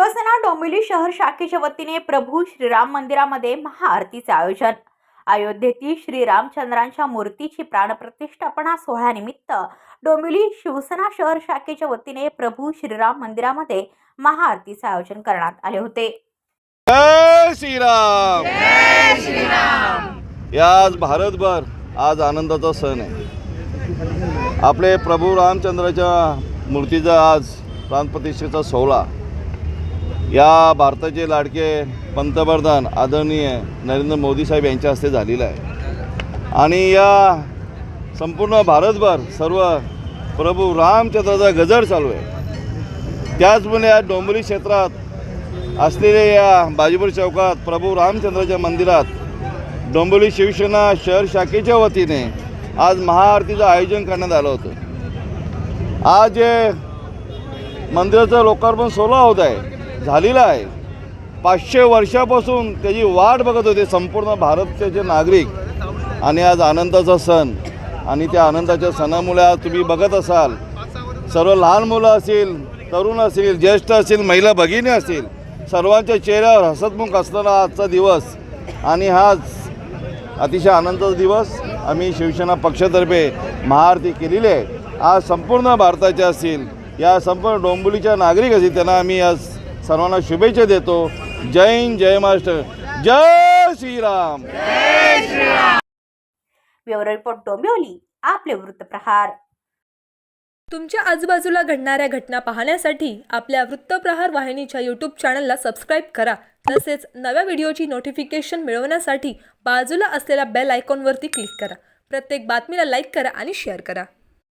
शिवसेना डोंबिवली शहर शाखेच्या वतीने प्रभू श्रीराम मंदिरामध्ये महाआरतीचे आयोजन. अयोध्येतील श्रीरामचंद्रांच्या मूर्तीची प्राणप्रतिष्ठापना सोहळ्यानिमित्त डोंबिवली शिवसेना शहर शाखेच्या वतीने प्रभू श्रीराम मंदिरामध्ये महाआरतीचे आयोजन करण्यात आले होते. जय श्रीराम! या आज भारतभर आज आनंदाचा सण आहे. आपले प्रभू रामचंद्राच्या मूर्तीचा आज प्राणप्रतिष्ठेचा सोहळा या भारताचे लाडके पंतप्रधान आदरणीय नरेंद्र मोदी साहेब यांच्या हस्ते झालेलं आहे. आणि या संपूर्ण भारतभर सर्व प्रभू रामचंद्राचा गजर चालू आहे. त्याचप्रमाणे या डोंबरी क्षेत्रात असलेल्या या बाजीपूर चौकात प्रभू रामचंद्राच्या मंदिरात डोंबिवली शिवसेना शहर शाखेच्या वतीने आज महाआरतीचं आयोजन करण्यात आलं होतं. आज जे मंदिराचं लोकार्पण सोहळा होत आहे. झालेला आहे. पाचशे वर्षापासून त्याची वाट बघत होते संपूर्ण भारताचे नागरिक आणि आज आनंदाचा सण आणि त्या आनंदाच्या सणामुळे आज तुम्ही बघत असाल. सर्व लहान मुलं असतील तरुण असतील ज्येष्ठ असतील महिला भगिनी असतील सर्वांच्या चेहऱ्यावर हसतमुख असणारा आजचा दिवस आणि हा अतिशय आनंदाचा दिवस आम्ही शिवसेना पक्षातर्फे महाआरती केलेली आहे. आज संपूर्ण भारताच्या असतील या संपूर्ण डोंबिवलीच्या नागरिक असतील त्यांना आम्ही आज सर्वांना शुभेच्छा देतो. जय हिंद जय महाराष्ट्र. जय श्रीराम. ब्युरो रिपोर्ट डोंबिवली आपले वृत्तप्रहार तुमच्या आजूबाजूला घडणाऱ्या घटना पाहण्यासाठी आपल्या वृत्तप्रहार वाहिनीच्या यूट्यूब चॅनलला सबस्क्राईब करा. तसेच नव्या व्हिडिओची नोटिफिकेशन मिळवण्यासाठी बाजूला असलेल्या बेल आयकॉनवरती क्लिक करा. प्रत्येक बातमीला लाईक करा आणि शेअर करा.